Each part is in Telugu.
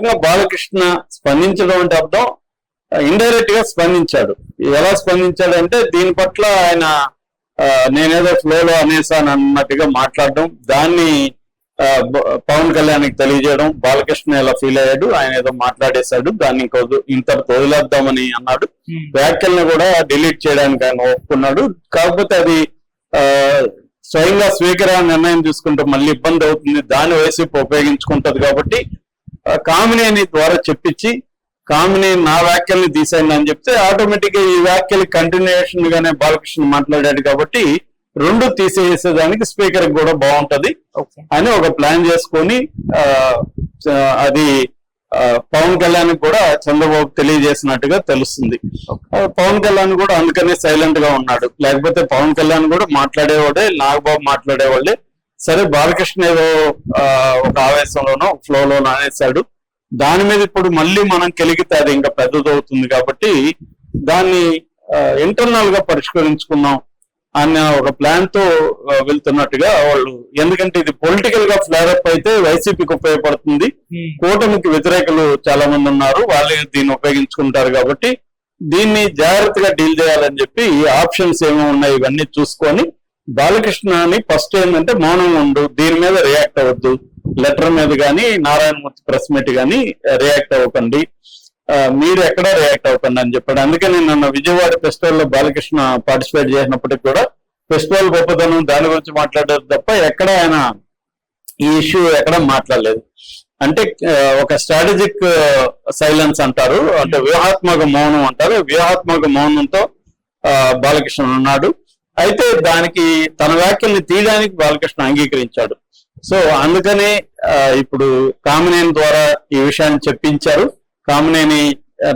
రకంగా బాలకృష్ణ స్పందించడం అంటే అర్థం. ఇండైరెక్ట్గా స్పందించాడు. ఎలా స్పందించాడు అంటే దీని పట్ల ఆయన నేనేదో ఫ్లోలో అనేసాను అన్నట్టుగా మాట్లాడడం దాన్ని పవన్ కళ్యాణ్కి తెలియజేయడం బాలకృష్ణ ఎలా ఫీల్ అయ్యాడు ఆయన ఏదో మాట్లాడేశాడు దాన్ని ఇంకో ఇంతటితో వదిలేద్దామని అన్నాడు. వ్యాఖ్యల్ని కూడా డిలీట్ చేయడానికి ఆయన ఒప్పుకున్నాడు. కాకపోతే అది ఆ, స్వయంగా స్వీకర నిర్ణయం తీసుకుంటే మళ్ళీ ఇబ్బంది అవుతుంది. దాని వైసీపీ ఉపయోగించుకుంటది కాబట్టి కామినేని ద్వారా చెప్పించి కామినేని నా వ్యాఖ్యల్ని తీసేయండి అని చెప్తే ఆటోమేటిక్గా ఈ వ్యాఖ్యలు కంటిన్యూషన్ గానే బాలకృష్ణ మాట్లాడాడు కాబట్టి రెండు తీసేసేదానికి స్పీకర్ కూడా బాగుంటది అని ఒక ప్లాన్ చేసుకొని అది పవన్ కళ్యాణ్ కూడా చంద్రబాబు తెలియజేసినట్టుగా తెలుస్తుంది. పవన్ కళ్యాణ్ కూడా అందుకనే సైలెంట్గా ఉన్నాడు. లేకపోతే పవన్ కళ్యాణ్ కూడా మాట్లాడేవాడే నాగబాబు మాట్లాడేవాళ్ళే. సరే బాలకృష్ణ ఏదో ఒక ఆవేశంలోనో ఫ్లోలోనో అనేసాడు. దాని మీద ఇప్పుడు మళ్ళీ మనం కెలిగితే అది ఇంకా పెద్దదవుతుంది కాబట్టి దాన్ని ఇంటర్నల్గా పరిష్కరించుకుందాం అన్న ఒక ప్లాన్తో వెళ్తున్నట్టుగా వాళ్ళు ఎందుకంటే ఇది పొలిటికల్గా ఫ్లేరప్ అయితే వైసీపీకి ఉపయోగపడుతుంది. కూటమికి వ్యతిరేకులు చాలా మంది ఉన్నారు. వాళ్ళే దీన్ని ఉపయోగించుకుంటారు కాబట్టి దీన్ని జాగ్రత్తగా డీల్ చేయాలని చెప్పి ఆప్షన్స్ ఏమో ఉన్నాయి ఇవన్నీ చూసుకొని బాలకృష్ణని ఫస్ట్ ఏంటంటే మౌనం ఉండు దీని మీద రియాక్ట్ అవ్వద్దు. లెటర్ మీద కానీ నారాయణమూర్తి ప్రెస్ మీట్ కానీ రియాక్ట్ అవ్వకండి. Uh, మీరు ఎక్కడ రియాక్ట్ అవ్వకండి అని చెప్పాడు. అందుకని నన్ను విజయవాడ ఫెస్టివల్లో బాలకృష్ణ పార్టిసిపేట్ చేసినప్పటికి కూడా ఫెస్టివల్ గొప్పతనం దాని గురించి మాట్లాడారు తప్ప ఎక్కడ ఆయన ఈ ఇష్యూ ఎక్కడ మాట్లాడలేదు. అంటే uh, ఒక స్ట్రాటజిక్ సైలెన్స్ uh, అంటారు. అంటే వ్యూహాత్మక మౌనం అంటారు. వ్యూహాత్మక మౌనంతో బాలకృష్ణ ఉన్నాడు. అయితే దానికి తన వ్యాఖ్యల్ని తీయడానికి బాలకృష్ణ అంగీకరించాడు. సో అందుకనే ఇప్పుడు కామినేని ద్వారా ఈ విషయాన్ని చెప్పించారు. కామినేని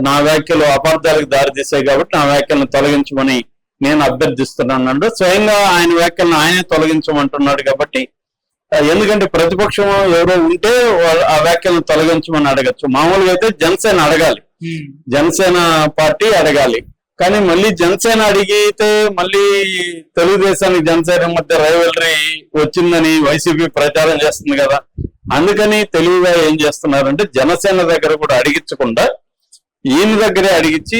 నా వ్యాఖ్యలు అపార్థాలకు దారితీసాయి కాబట్టి నా వ్యాఖ్యలను తొలగించమని నేను అభ్యర్థిస్తున్నాను స్వయంగా ఆయన వ్యాఖ్యలను ఆయనే తొలగించమంటున్నాడు కాబట్టి ఎందుకంటే ప్రతిపక్షం ఎవరో ఉంటే ఆ వ్యాఖ్యలను తొలగించమని అడగచ్చు. మామూలుగా అయితే జనసేన అడగాలి. జనసేన పార్టీ అడగాలి. కానీ మళ్ళీ జనసేన అడిగితే మళ్ళీ తెలుగుదేశానికి జనసేన మధ్య రైవలరీ వచ్చిందని వైసీపీ ప్రచారం చేస్తుంది కదా. అందుకని తెలివిగా ఏం చేస్తున్నారంటే జనసేన దగ్గర కూడా అడిగించకుండా ఈయన దగ్గరే అడిగించి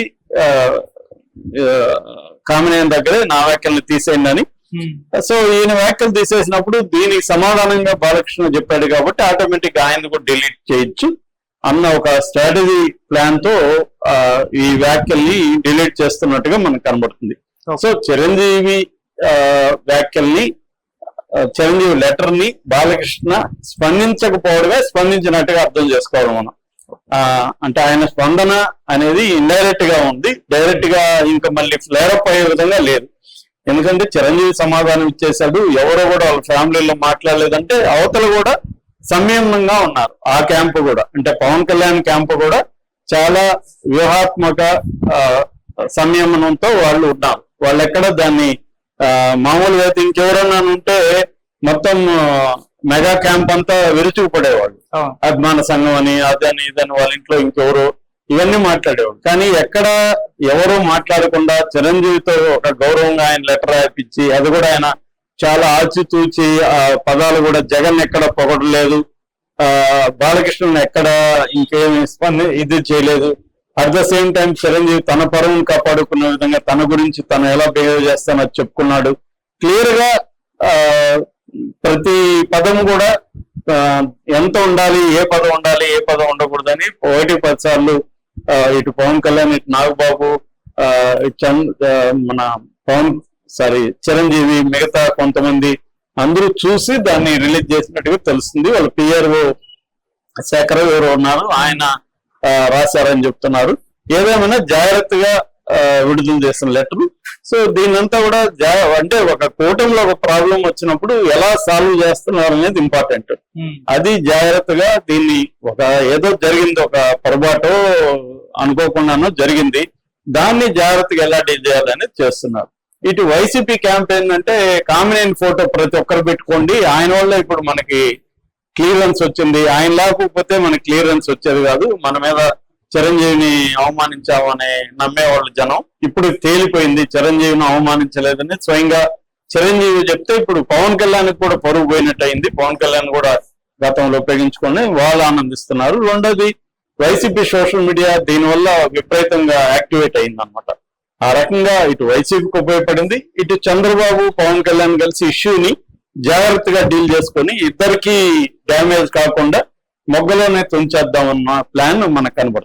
కామినేని దగ్గరే నా వ్యాఖ్యల్ని తీసేయండి అని. సో ఈయన వ్యాఖ్యలు తీసేసినప్పుడు దీనికి సమాధానంగా బాలకృష్ణ చెప్పాడు కాబట్టి ఆటోమేటిక్ ఆయన కూడా డిలీట్ చేయొచ్చు. అన్న ఒక స్ట్రాటజీ ప్లాన్తో ఈ వ్యాఖ్యల్ని డిలీట్ చేస్తున్నట్టుగా మనకు కనబడుతుంది. సో చిరంజీవి వ్యాఖ్యల్ని చిరంజీవి లెటర్ని బాలకృష్ణ స్పందించకపోవడమే స్పందించినట్టుగా అర్థం చేసుకోవాలి మనం. అంటే ఆయన స్పందన అనేది ఇండైరెక్ట్గా ఉంది. డైరెక్ట్గా ఇంకా మళ్ళీ ఫ్లేరప్ అయ్యే విధంగా లేదు. ఎందుకంటే చిరంజీవి సమాధానం ఇచ్చేశాడు. ఎవరో కూడా వాళ్ళ ఫ్యామిలీలో మాట్లాడలేదంటే అవతల కూడా సంయమనంగా ఉన్నారు. ఆ క్యాంపు కూడా. అంటే పవన్ కళ్యాణ్ క్యాంపు కూడా చాలా వ్యూహాత్మక సంయమనంతో వాళ్ళు ఉన్నారు. వాళ్ళు ఎక్కడ దాన్ని మామూలుగా అయితే ఇంకెవరన్నా ఉంటే మొత్తం మెగా క్యాంప్ అంతా విరుచుకుపడేవాళ్ళు అభిమాన సంఘం అని అదని ఇదని వాళ్ళ ఇంట్లో ఇంకెవరు ఇవన్నీ మాట్లాడేవాడు కానీ ఎక్కడ ఎవరు మాట్లాడకుండా చిరంజీవితో ఒక గౌరవంగా ఆయన లెటర్ రాయిపించి అది కూడా ఆయన చాలా ఆచితూచి ఆ పదాలు కూడా జగన్ ఎక్కడ పొగడలేదు. ఆ బాలకృష్ణన్ ఎక్కడ ఇంకేమి స్పంది ఇది చేయలేదు. At the same time Chiranjeevi తన పరువును కాపాడుకున్న విధంగా తన గురించి తను ఎలా బిహేవ్ చేస్తానో చెప్పుకున్నాడు. క్లియర్గా ఆ, ప్రతి పదం కూడా ఎంత ఉండాలి ఏ పదం ఉండాలి ఏ పదం ఉండకూడదని ఒకటి పది సార్లు ఇటు పవన్ కళ్యాణ్ ఇటు నాగబాబు ఆ, చంద్ ఆ, మన పవన్ సారీ చిరంజీవి మిగతా కొంతమంది అందరూ చూసి దాన్ని రిలీజ్ చేసినట్టుగా తెలుస్తుంది. వాళ్ళ పిఆర్ఓ శేఖర్ ఎవరు ఉన్నారు ఆయన రాశారని చెప్తున్నారు. ఏదేమైనా జాగ్రత్తగా విడుదల చేసిన లెటర్. సో దీనంతా కూడా జా- అంటే ఒక కూటమిలో ఒక ప్రాబ్లం వచ్చినప్పుడు ఎలా సాల్వ్ చేస్తున్నారు అనేది ఇంపార్టెంట్. అది జాగ్రత్తగా దీన్ని ఒక ఏదో జరిగింది ఒక పొరపాటు అనుకోకుండానో జరిగింది. దాన్ని జాగ్రత్తగా ఎలా డీల్ చేయాలని చేస్తున్నారు. ఇటు వైసీపీ క్యాంపెయిన్ అంటే కామినేని ఫోటో ప్రతి ఒక్కరు పెట్టుకోండి. ఆయన వల్ల ఇప్పుడు మనకి క్లియరెన్స్ వచ్చింది. ఆయన లేకపోతే మనకి క్లియరెన్స్ వచ్చేది కాదు. మన మీద చిరంజీవిని అవమానించామని నమ్మేవాళ్ళు జనం. ఇప్పుడు తేలిపోయింది. చిరంజీవిని అవమానించలేదని స్వయంగా చిరంజీవి చెప్తే ఇప్పుడు పవన్ కళ్యాణ్ కూడా పరుగు పోయినట్టు అయింది పవన్ కళ్యాణ్ కూడా గతంలో ఉపయోగించుకొని వాళ్ళు ఆనందిస్తున్నారు. రెండోది వైసీపీ సోషల్ మీడియా దీనివల్ల విపరీతంగా యాక్టివేట్ అయింది అనమాట ఆ రకంగా ఇటు వైసీపీకి ఉపయోగపడింది. ఇటు చంద్రబాబు పవన్ కళ్యాణ్ కలిసి ఇష్యూని జాగ్రత్తగా డీల్ చేసుకొని ఇద్దరికి డ్యామేజ్ కాకుండా మొగ్గలోనే తుంచేద్దామన్న ప్లాన్ మనకు కనబడుతుంది.